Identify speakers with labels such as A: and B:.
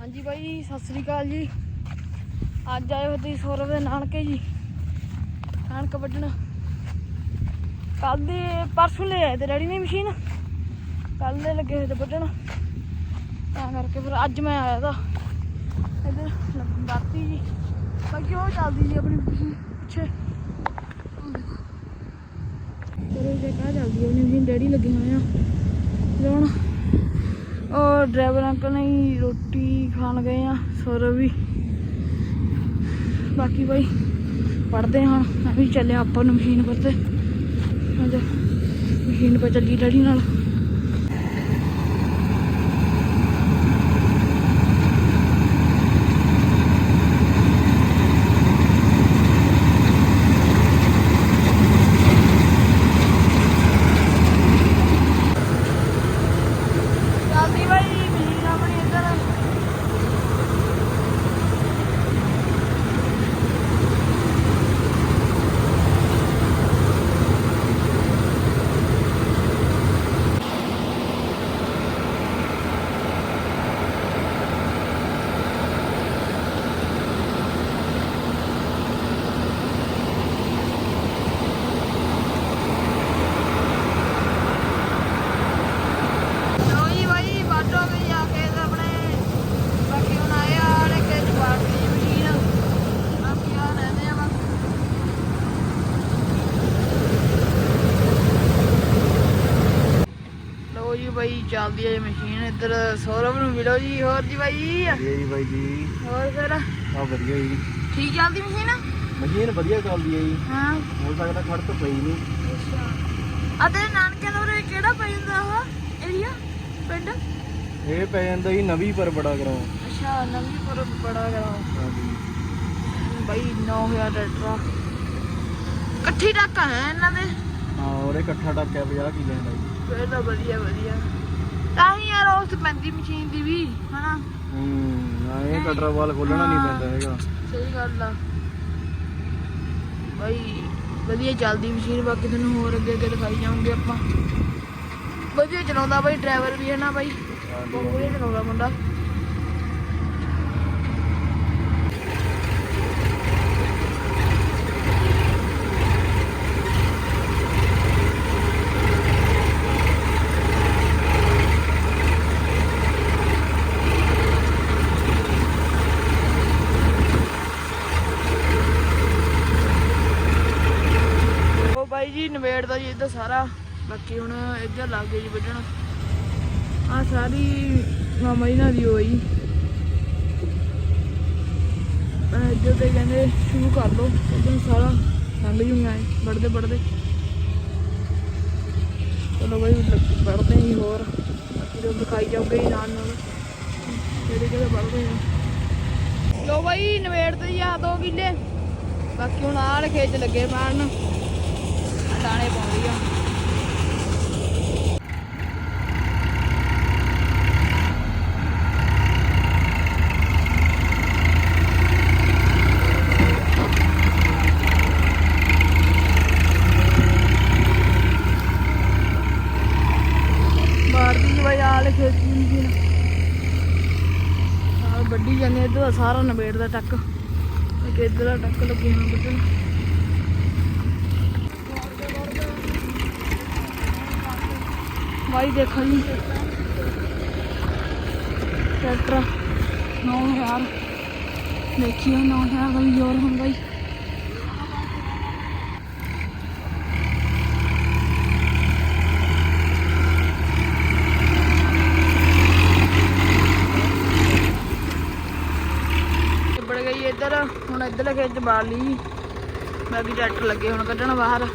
A: ਹਾਂਜੀ ਬਾਈ ਜੀ ਸਤਿ ਸ੍ਰੀ ਅਕਾਲ ਜੀ। ਅੱਜ ਆਏ ਹੋ ਤੁਸੀਂ ਸੌਰਵ ਦੇ ਨਾਨਕੇ ਜੀ, ਨਾਨਕ ਵੱਢਣ। ਕੱਲ ਦੇ, ਪਰਸੋਂ ਲੈ ਆਏ ਤੇ ਡੈਡੀ ਨੇ ਮਸ਼ੀਨ ਕੱਲ ਦੇ ਲੱਗੇ ਹੋਏ ਤੇ ਵੱਢਣ। ਤਾਂ ਕਰਕੇ ਫਿਰ ਅੱਜ ਮੈਂ ਆਇਆ ਤਾਂ ਇੱਧਰ ਬਾਤੀ ਜੀ। ਬਾਕੀ ਉਹ ਚੱਲਦੀ ਜੀ ਆਪਣੀ ਪਿੱਛੇ? ਚਲੋ ਜੇ ਕਾ ਚੱਲਦੀ ਹੈ ਆਪਣੀ ਮਸ਼ੀਨ ਡੈਡੀ ਲੱਗੇ ਹੋਏ ਆ। ਤੇ ਔਰ ਡਰਾਈਵਰ ਅੰਕਲ ਨੇ ਹੀ ਰੋਟੀ ਖਾਣ ਗਏ ਆ, ਸੌਰਵ ਵੀ। ਬਾਕੀ ਬਾਈ ਪੜਦੇ ਹਾਂ ਮੈਂ ਵੀ ਚੱਲਿਆ ਆਪਾਂ ਨੂੰ ਮਸ਼ੀਨ ਪਰ ਤੇ। ਮਸ਼ੀਨ ਪਰ ਚੱਲੀ ਡੈਡੀ ਨਾਲ ਚੱਲਦੀ ਬਾਈ ਮਸ਼ੀਨ ਆਪਣੀ ਇੱਧਰ ਲੋ ਜੀ ਬਾਈ ਬਾਟੋ ਵੀ ਜਾ ਕੇ ਤੇ ਆਪਣੇ ਬਾਕੀ ਹੁਣ ਆਏ ਆ ਨੇ ਕਿ ਜਵਾਬ ਦੀ ਮਸ਼ੀਨ ਬਾਕੀ ਆ ਰਹਿੰਦੇ ਆ ਬਸ ਲੋ ਜੀ ਬਾਈ ਚੱਲਦੀ ਹੈ ਮਸ਼ੀਨ ਇੱਧਰ ਸੌਰਵ ਨੂੰ ਮਿਲੋ ਜੀ ਹੋਰ ਜੀ ਬਾਈ।
B: ਜੀ ਬਾਈ ਜੀ।
A: ਹੋਰ ਫਿਰ?
B: ਆ ਵਧੀਆ ਜੀ।
A: ਠੀਕ ਚੱਲਦੀ ਮਸ਼ੀਨ?
B: ਮਸ਼ੀਨ ਵਧੀਆ ਚੱਲਦੀ ਹੈ ਜੀ।
A: ਹਾਂ।
B: ਹੋ ਸਕਦਾ ਖੜ ਤਾਂ ਪਈ ਨਹੀਂ।
A: ਅੱਛਾ। ਤੇਰੇ ਨਾਨਕੇ ਦਾ ਉਰੇ ਕਿਹੜਾ ਪੈ ਜਾਂਦਾ ਉਹ? ਏਰੀਆ ਪਿੰਡ?
B: ਇਹ ਪੈ ਜਾਂਦਾ ਜੀ ਨਵੀਂ ਪਰ ਬੜਾ ਕਰਾਉ
A: ਅੱਛਾ ਨਵੀਂਪੁਰ ਬੜਾ ਗਰਾ
B: ਹਾਂਜੀ।
A: ਬਾਈ 9000 ਟਰੈਕਟਰ ਇਕੱਠੀ ਟਾਕਾ ਹੈ ਇਹਨਾਂ ਦੇ?
B: ਹਾਂ ਉਹਦੇ ਇਕੱਠਾ ਟੱਕਿਆ 50 ਕਿਲੇ ਦਾ ਜੀ।
A: ਫਿਰ ਤਾਂ ਵਧੀਆ ਵਧੀਆ। ਤਾਂ ਹੀ ਯਾਰ ਉਸ ਪੈਂਦੀ ਮਸ਼ੀਨ ਦੀ ਵੀ ਹਨਾ?
B: ਹੂੰ ਇਹ ਕਟਰ ਵਾਲ ਖੋਲਣਾ ਨਹੀਂ ਪੈਂਦਾ ਹੈਗਾ।
A: ਸਹੀ ਗੱਲ ਆ। ਬਾਈ ਵਧੀਆ ਚੱਲਦੀ ਮਸ਼ੀਨ ਬਾਕੀ ਤੈਨੂੰ ਹੋਰ ਅੱਗੇ ਅੱਗੇ ਦਿਖਾਈ ਜਾਵਾਂਗੇ ਆਪਾਂ। ਵਧੀਆ ਚਲਾਉਂਦਾ ਬਾਈ ਡਰਾਈਵਰ ਵੀ ਹੈ ਨਾ ਬਾਈ। ਬਹੁਤ ਵਧੀਆ ਚਲਾਉਂਦਾ ਮੁੰਡਾ। ਉਹ ਜੀ ਦਾ ਜੀ ਇੱਧਰ ਸਾਰਾ। ਬਾਕੀ ਹੁਣ ਇੱਧਰ ਲੱਗ ਗਏ ਜੀ ਵੱਢਣ। ਆ ਸਾਰੀ ਮਾਮਾ ਜੀ ਨਾਲ ਦੀ ਹੋਈ। ਇੱਧਰ ਤੇ ਕਹਿੰਦੇ ਸ਼ੁਰੂ ਕਰ ਲਓ। ਇੱਧਰ ਸਾਰਾ ਲੰਘ ਜੂਗਾ ਵੱਢਦੇ ਵੱਢਦੇ। ਚਲੋ ਬਾਈ ਲੱਗ- ਵੱਢਦੇ ਹੀ ਹੋਰ। ਬਾਕੀ ਤੋਂ ਦਿਖਾਈ ਜਾਊਗੇ ਜੀ ਨਾਲ ਨਾਲ ਜਿਹੜੇ ਕਿਹੜੇ ਵੱਢਦੇ ਆ ਲੋ ਬਾਈ, ਨਵੇੜ ਤੇ ਜੀ ਆ ਦੋ ਕਿੱਲੇ। ਬਾਕੀ ਹੁਣ ਆਹ ਖੇਤ ਲੱਗੇ ਮਾਰਨ ਦਾਣੇ ਪਾਉਂਦੀ ਆ। ਮਾਰਦੀ ਜੀ ਵੱਡੀ ਜਾਂਦੇ ਇੱਧਰ ਸਾਰਾ ਨਵੇੜ ਦਾ ਟੱਕ। ਤੇ ਇੱਧਰ ਟੱਕ ਲੱਗੇ ਹਾਂ ਵੱਢਣ। ਬਾਈ ਦੇਖੋ ਜੀ। ਟਰੈਕਟਰ 9000 ਦੇਖੀਏ 9000 ਦਾ ਜ਼ੋਰ ਹੁਣ ਬਾਈ ਗਈ ਇੱਧਰ। ਹੁਣ ਇੱਧਰ ਖੇਤ ਚ ਬਾੜ ਲਈ ਬਾਕੀ ਟਰੈਕਟਰ ਲੱਗੇ, ਹੁਣ ਕੱਢਣ ਬਾਹਰ।